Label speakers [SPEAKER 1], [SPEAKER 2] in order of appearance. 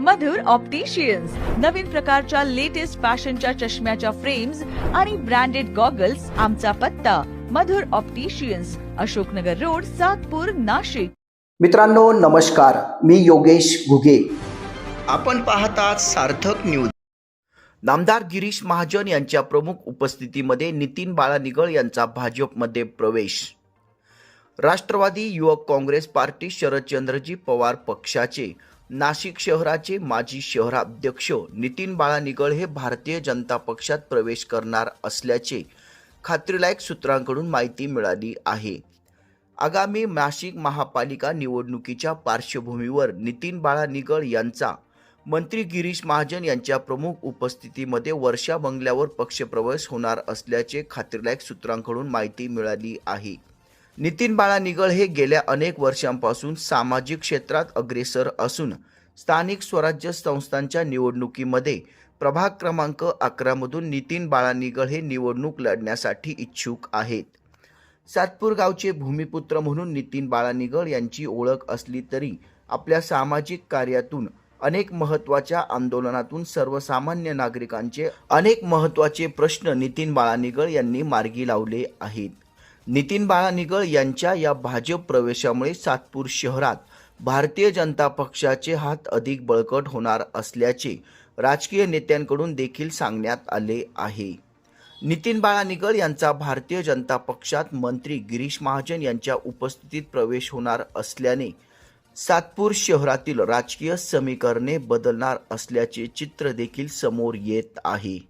[SPEAKER 1] मधुर opticians नवीन प्रकारच्या latest फॅशनच्या चष्म्याच्या फ्रेम्स आणि ब्रँडेड गॉगल्स आमचा पत्ता. Madhur opticians Ashoknagar road Satpur Nashik.
[SPEAKER 2] मित्रांनो नमस्कार. मी योगेश घुगे.
[SPEAKER 3] आपण पाहतात सार्थक न्यूज
[SPEAKER 4] नामदार गिरीश महाजन यांच्या प्रमुख उपस्थितीमध्ये नितीन बाळा निगळ यांचा भाजपमध्ये प्रवेश. राष्ट्रवादी युवक काँग्रेस पार्टी शरदचंद्रजी पवार पक्षाचे नाशिक शहराचे माजी शहराध्यक्ष नितीन बाळा निगळ हे भारतीय जनता पक्षात प्रवेश करणार असल्याचे खात्रीलायक सूत्रांकडून माहिती मिळाली आहे. आगामी नाशिक महापालिका निवडणुकीच्या पार्श्वभूमीवर नितीन बाळा निगळ यांचा मंत्री गिरीश महाजन यांच्या प्रमुख उपस्थितीमध्ये वर्षा बंगल्यावर पक्षप्रवेश होणार असल्याचे खात्रीलायक सूत्रांकडून माहिती मिळाली आहे. नितीन बाळा निगळ हे गेल्या अनेक वर्षांपासून सामाजिक क्षेत्रात अग्रेसर असून स्थानिक स्वराज्य संस्थांच्या निवडणुकीमध्ये प्रभाग क्रमांक अकरामधून नितीन बाळा निगळ हे निवडणूक लढण्यासाठी इच्छुक आहेत. सातपूर गावचे भूमिपुत्र म्हणून नितीन बाळा निगळ यांची ओळख असली तरी आपल्या सामाजिक कार्यातून अनेक महत्त्वाच्या आंदोलनातून सर्वसामान्य नागरिकांचे अनेक महत्त्वाचे प्रश्न नितीन बाळानिगळ यांनी मार्गी लावले आहेत. नितीन बाळा निगळ यांच्या या भाजप प्रवेशामुळे सातपूर शहरात भारतीय जनता पक्षाचे हात अधिक बळकट होणार असल्याचे राजकीय नेत्यांकडून देखील सांगण्यात आले आहे. नितीन बाळा निगळ यांचा भारतीय जनता पक्षात मंत्री गिरीश महाजन यांच्या उपस्थितीत प्रवेश होणार असल्याने सातपूर शहरातील राजकीय समीकरणे बदलणार असल्याचे चित्र देखील समोर येत आहे.